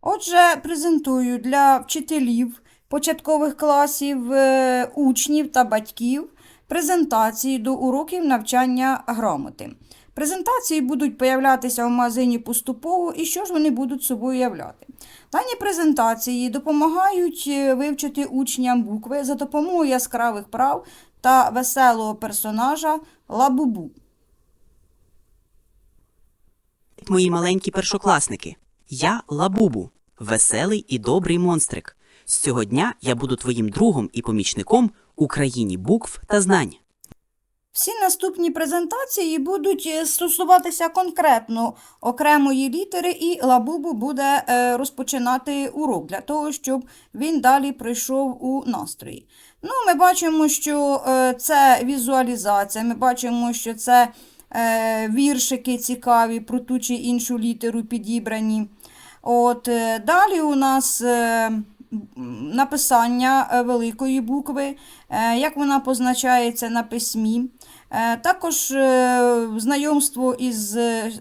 Отже, презентую для вчителів початкових класів, е, учнів та батьків презентації до уроків навчання грамоти. Презентації будуть появлятися в магазині поступово і що ж вони будуть собою являти. Дані презентації допомагають е, вивчити учням букви за допомогою яскравих прав та веселого персонажа Лабубу. Мої маленькі першокласники. Я Лабубу, веселий і добрий монстрик. З цього дня я буду твоїм другом і помічником у країні букв та знань. Всі наступні презентації будуть е, стосуватися конкретно окремої літери, і Лабубу буде е, розпочинати урок для того, щоб він далі прийшов у настрої. Ну, ми бачимо, що е, це візуалізація, ми бачимо, що це віршики цікаві про ту чи іншу літеру підібрані. От, е, далі у нас е, написання е, великої букви, як вона позначається на письмі. Також знайомство із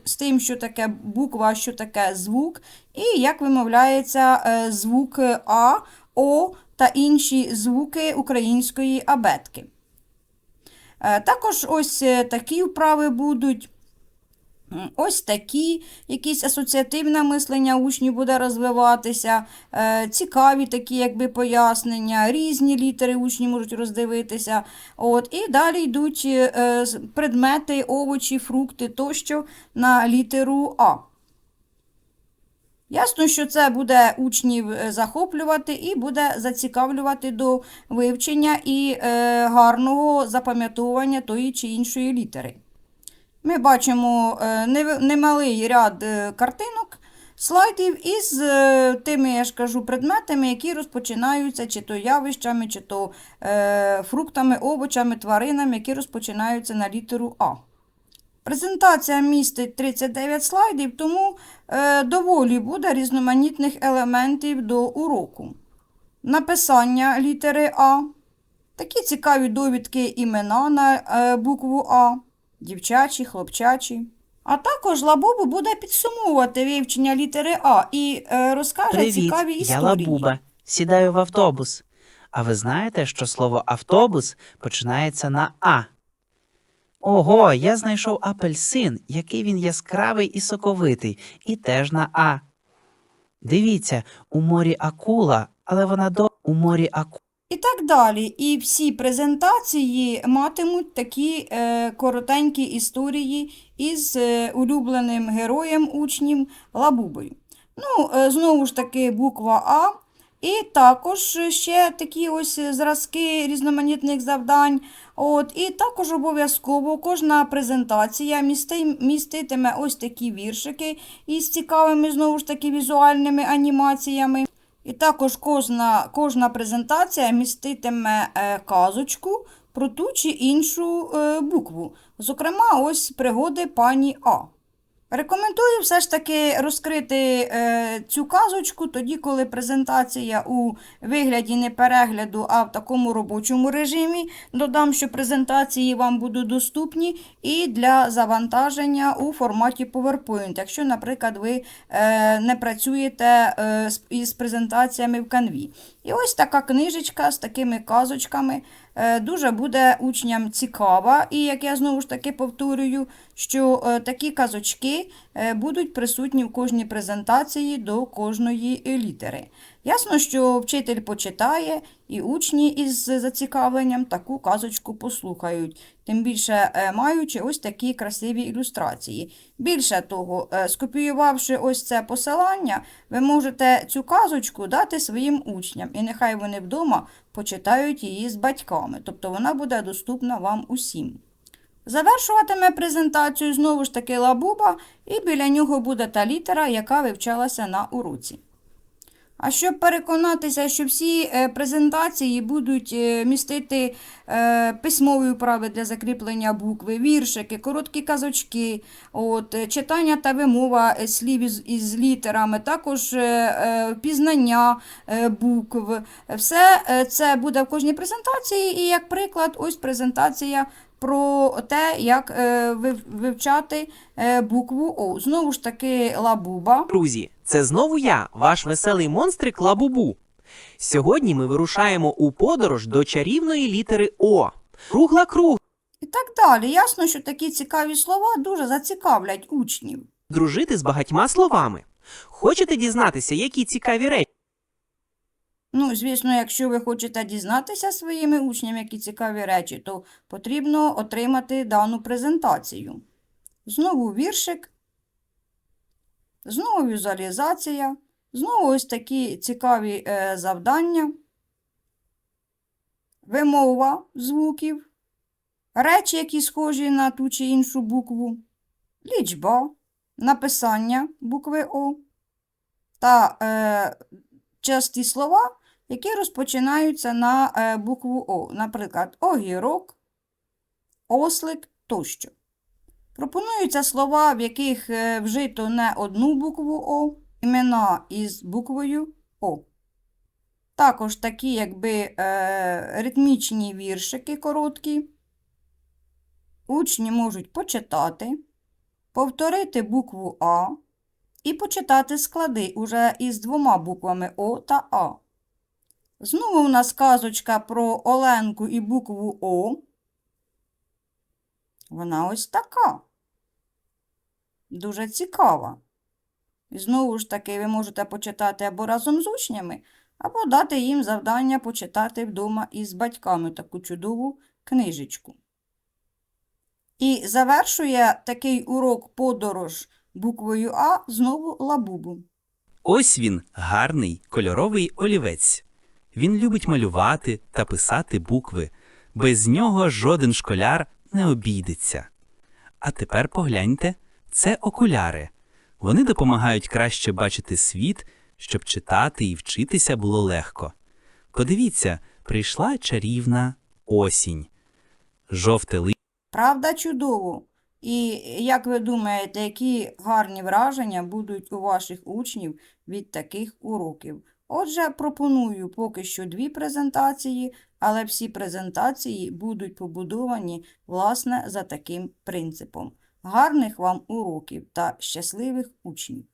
з тим, що таке буква, що таке звук, і як вимовляється звук А, О та інші звуки української абетки. Також ось такі вправи будуть. Ось такі, якісь асоціативне мислення учнів буде розвиватися, е, цікаві такі якби пояснення, різні літери учні можуть роздивитися. От, і далі йдуть е, предмети, овочі, фрукти тощо на літеру А. Ясно, що це буде учнів е, захоплювати і буде зацікавлювати до вивчення і гарного запам'ятовування тої чи іншої літери. Ми бачимо е, немалий ряд е, картинок, слайдів із е, тими, я ж кажу, предметами, які розпочинаються чи то явищами, чи то фруктами, овочами, тваринами, які розпочинаються на літеру А. Презентація містить 39 слайдів, тому доволі буде різноманітних елементів до уроку. Написання літери А. Такі цікаві довідки імена на букву А, дівчачі, хлопчачі. А також Лабубу буде підсумовувати вивчення літери А і е, розкаже Привіт, цікаві я історії. Лабуба. Сідаю в автобус. А ви знаєте, що слово автобус починається на А? Ого, я знайшов апельсин, який він яскравий і соковитий, і теж на А. Дивіться, у морі акула, але вона до у морі акула. І так далі. І всі презентації матимуть такі е, коротенькі історії із е, улюбленим героєм учнів Лабубою. Ну, е, знову ж таки, буква А. І також ще такі ось зразки різноманітних завдань. От, і також обов'язково кожна презентація місти, міститиме ось такі віршики із цікавими знову ж таки візуальними анімаціями. І також кожна, кожна презентація міститиме е, казочку про ту чи іншу е, букву. Зокрема, ось пригоди пані А. Рекомендую все ж таки розкрити е, цю казочку тоді, коли презентація у вигляді не перегляду, а в такому робочому режимі. Додам, що презентації вам будуть доступні і для завантаження у форматі PowerPoint, якщо, наприклад, ви е, не працюєте е, із презентаціями в Canvі. І ось така книжечка з такими казочками дуже буде учням цікава. І як я знову ж таки повторюю, що е, такі казочки е, будуть присутні в кожній презентації до кожної е, літери. Ясно, що вчитель почитає, і учні із зацікавленням таку казочку послухають, тим більше е, маючи ось такі красиві ілюстрації. Більше того, е, скопіювавши ось це посилання, ви можете цю казочку дати своїм учням, і нехай вони вдома почитають її з батьками, тобто вона буде доступна вам усім. Завершуватиме презентацію знову ж таки лабуба, і біля нього буде та літера, яка вивчалася на уроці. А щоб переконатися, що всі е, презентації будуть е, містити е, письмові вправи для закріплення букви, віршики, короткі казочки, от, читання та вимова слів із, із літерами, також пізнання букв. Все це буде в кожній презентації, і як приклад, ось презентація про те, як е, вивчати е, букву О. Знову ж таки, лабуба. Друзі, це знову я, ваш веселий монстрик Лабубу. Сьогодні ми вирушаємо у подорож до чарівної літери О. Кругла круг. І так далі. Ясно, що такі цікаві слова дуже зацікавлять учнів. Дружити з багатьма словами. Хочете дізнатися, які цікаві речі? Ну, звісно, якщо ви хочете дізнатися своїми учнями, які цікаві речі, то потрібно отримати дану презентацію. Знову віршик, знову візуалізація, знову ось такі цікаві е, завдання, вимова звуків, речі, які схожі на ту чи іншу букву, лічба, написання букви О. Та е, часті слова, які розпочинаються на е, букву О, наприклад, огірок, ослик тощо. Пропонуються слова, в яких е, вжито не одну букву О, імена із буквою О. Також такі, якби е, ритмічні віршики короткі. Учні можуть почитати, повторити букву А і почитати склади уже із двома буквами О та А. Знову в нас казочка про Оленку і букву О. Вона ось така. Дуже цікава. І знову ж таки, ви можете почитати або разом з учнями, або дати їм завдання почитати вдома із батьками таку чудову книжечку. І завершує такий урок подорож буквою А знову лабубу. Ось він, гарний кольоровий олівець. Він любить малювати та писати букви. Без нього жоден школяр не обійдеться. А тепер погляньте, це окуляри. Вони допомагають краще бачити світ, щоб читати і вчитися було легко. Подивіться, прийшла чарівна осінь. Жовте ли. Правда, чудово. І як ви думаєте, які гарні враження будуть у ваших учнів від таких уроків? Отже, пропоную поки що дві презентації, але всі презентації будуть побудовані, власне, за таким принципом. Гарних вам уроків та щасливих учнів!